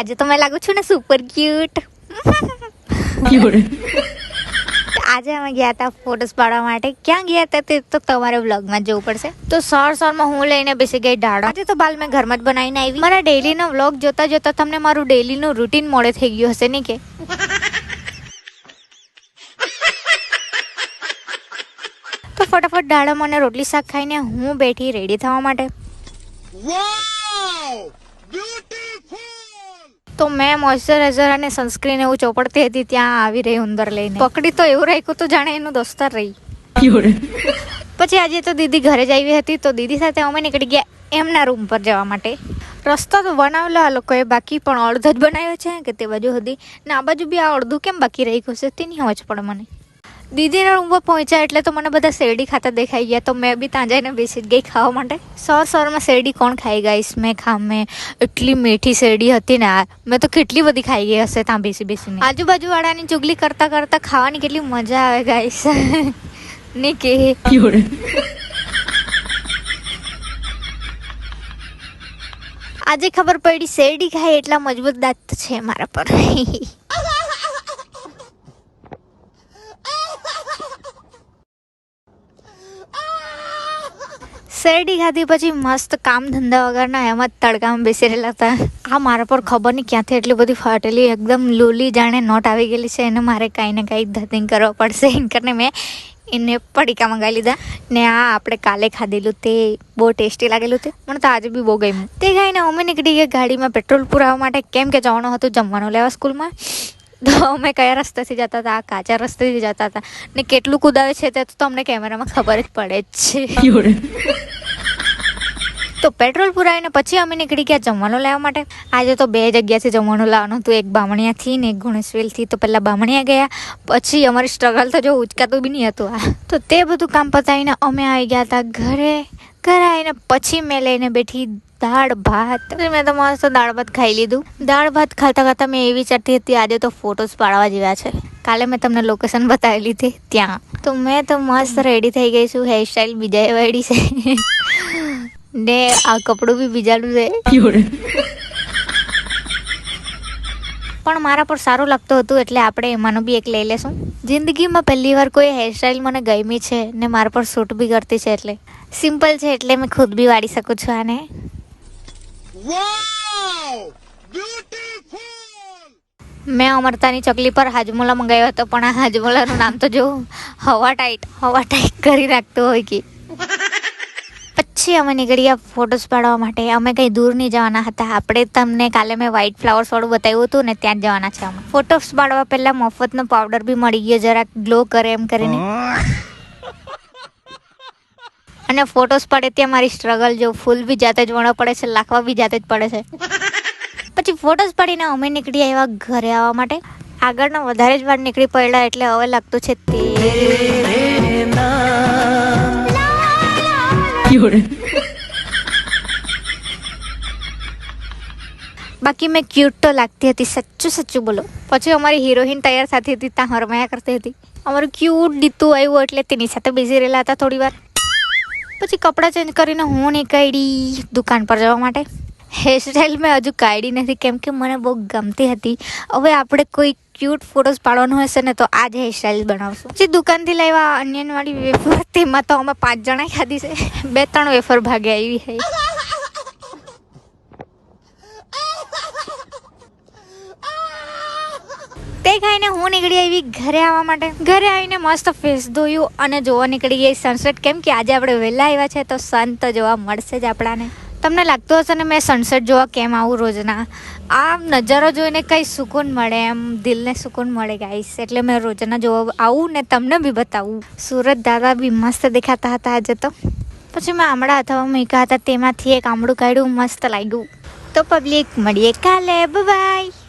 આજે તો મેં લાગુ છું ને સુપર ક્યુટ આજે અમે ગયા હતા ફોટોસ પાડવા માટે. ક્યાં ગયા હતા તે તો તમારે વ્લોગમાં જવું પડશે. તો સર સરમાં હું લઈને બેસી ગઈ ડાળો આજે તો બાલ મેં ઘરમાં જ બનાવીને આવી. મારા ડેલીનો વ્લોગ જોતા જોતા તમને મારું ડેલીનું રૂટીન મોડે થઈ ગયું હશે નહીં કે? તો ફટાફટ ડાળો મને રોટલી શાક ખાઈને હું બેઠી રેડી થવા માટે. Wow! તો મેં મોઇશ્ચરાઇઝર અને સનસ્ક્રીન એવું ચોપડતી હતી ત્યાં આવી રહી ઉંદર લઈને. પકડી તો એવું રાખ્યું તો જાણે એનું દોસ્તાર રહી. પછી આજે તો દીદી ઘરે જ આવી હતી તો દીદી સાથે અમે નીકળી ગયા એમના રૂમ પર જવા માટે. રસ્તો તો બનાવેલો આ લોકોએ બાકી પણ અડધો જ બનાવ્યો છે કે તે બાજુ હતી ને આ બાજુ બી આ અડધું કેમ બાકી રહી ગયું છે તેની સમજ પડે મને. દીદીના રૂમ પહોંચ્યા એટલે તો મને બધા શેરડી ખાતા દેખાઈ ગયા. તો મેં બી ત્યાં જઈને બેસી ગઈ ખાવા માટે. સર સરમાં શેરડી કોણ ખાઈ ગઈશ મેં ખા મેં એટલી મીઠી શેરડી હતી ને મેં તો કેટલી બધી ખાઈ ગઈ હશે ત્યાં બેસી બેસીને. આજુબાજુ વાળાની ચુગલી કરતા કરતા ખાવાની કેટલી મજા આવે ગાઈસ ને કે? આજે ખબર પડી શેરડી ખાઈ એટલા મજબૂત દાંત છે મારા પર. શેરડી ખાધી પછી મસ્ત કામ ધંધા વગરના એમ જ તડકામાં બેસી રહેલા હતા. આ મારા પર ખબર નહીં ક્યાંથી એટલી બધી ફાટેલી, એકદમ લોલી જાણે નોટ આવી ગયેલી છે. એને મારે કાંઈ ને કાંઈ ધતિંગ કરવા પડશે. એમ કરીને મેં એને પડીકા મંગાવી લીધા. ને આ આપણે કાલે ખાધેલું તે બહુ ટેસ્ટી લાગેલું તે. મને તો આજે બી બહુ ગમ્યું. તે ખાઈને અમે નીકળી ગયા ગાડીમાં પેટ્રોલ પુરાવવા માટે. કેમ કે જવાનું હતું જમવાનું લેવા સ્કૂલમાં. તો અમે કયા રસ્તેથી જતા હતા? આ કાચા રસ્તેથી જતા હતા. ને કેટલું કુદાવે છે તે તો તમને કેમેરામાં ખબર જ પડે જ છે. તો પેટ્રોલ પુરાવીને પછી અમે નીકળી ગયા જમવાનું લેવા માટે. આજે તો બે જગ્યાથી જમવાનું લાવવાનું હતું. એક બામણિયાથી ને એક ગુણેશવેલથી. તો પહેલાં બામણિયા ગયા. પછી અમારી સ્ટ્રગલ તો જો ઉચકાતું બી નહીં હતું આ. તો તે બધું કામ પતાવીને અમે આવી ગયા હતા ઘરે. ઘરે આવીને પછી મેં લઈને બેઠી દાળ ભાત. મેં તો મસ્ત દાળ ભાત ખાઈ લીધું. દાળ ભાત ખાતા ખાતા મેં એવી વિચારતી હતી આજે તો ફોટોસ પાડવા જેવા છે. કાલે મેં તમને લોકેશન બતાવેલી હતી ત્યાં. તો મેં તો મસ્ત રેડી થઈ ગઈ છું હેરસ્ટાઈલ બીજા વાળી છે. ને આ કપડું બી બીજાનું છે. પણ મારા પર સારું લાગતું હતું એટલે આપણે એમાંનું બી એક લઈ લેશું. જિંદગીમાં પહેલી વાર કોઈ હેરસ્ટાઈલ મને ગમી છે ને મારા પર સૂટ બી કરતી છે એટલે. સિમ્પલ છે એટલે મેં ખુદ બી વાળી શકું છું આને! મેં અમરતાની ચકલી પર હાજમોલા મંગાવ્યો હતો પણ આ હાજમોલાનું નામ તો જો હવા ટાઈટ હવા ટાઈટ કરી રાખતું હોય કે. પછી અમે નીકળ્યા ફોટોસ પાડવા માટે. અમે કંઈ દૂર નહીં જવાના હતા. આપણે તમને કાલે મેં વ્હાઇટ ફ્લાવર્સ વાળું બતાવ્યું હતું ને ત્યાં જવાના છે અમે. ફોટોસ પાડવા પહેલાં મફતનો પાવડર બી મળી ગયો જરાક ગ્લો કરે એમ કરીને. અને ફોટોસ પડે ત્યાં મારી સ્ટ્રગલ જો ફૂલ બી જાતે જ વણો પડે છે લાખવા બી જાતે જ પડે છે. પછી ફોટોસ પાડીને અમે નીકળી આવ્યા ઘરે આવવા માટે. આગળના વધારે જ વાર નીકળી પડ્યા એટલે હવે લાગતું છે તે. બાકી મેં ક્યુટ તો લાગતી હતી સચ્ચું સચ્ચું બોલો. પછી અમારી હિરોઈન તૈયાર થતી હતી ત્યાં હરમાયા કરતી હતી. અમારું ક્યુટ દીતું આવ્યું એટલે તેની સાથે બિઝી રહેલા હતા થોડી વાર. પછી કપડાં ચેન્જ કરીને હું નીકળી દુકાન પર જવા માટે. હેરસ્ટાઈલ મેં હજુ કાઢી નથી, કેમ કે મને બહુ ગમતી હતી. હવે આપણે કોઈ ક્યુટ ફોટોસ પાડવાનું હશે ને તો આ જ હેરસ્ટાઈલ બનાવશું. પછી દુકાનથી લાવ્યા અન્યનવાળી વેફર, તેમાં તો અમે પાંચ જણા ખાધી છે. બે ત્રણ વેફર ભાગે આવી છે. તે ખાઈને હું નીકળી આવી ઘરે આવવા માટે. ઘરે આવીને મસ્ત ફેસ ધોયું અને જોવા નીકળી ગઈ સનસેટ કેમ કે આજે આપણે વહેલા આવ્યા છે તો સન તો જોવા મળશે જ આપણાને. તમને લાગતું હશે ને મેં સનસેટ જોવા કેમ આવું રોજના? આ નજારો જોઈને કંઈ સુકૂન મળે એમ દિલને સુકૂન મળે ગાઈસ એટલે મેં રોજના જોવા આવું ને તમને બી બતાવું. સુરત દાદા બી મસ્ત દેખાતા હતા આજે તો. પછી મેં આમળા અથવા મૂક્યા હતા, તેમાંથી એક આમળું કાઢ્યું, મસ્ત લાગ્યું. તો પબ્લિક મળીએ કાલે બાય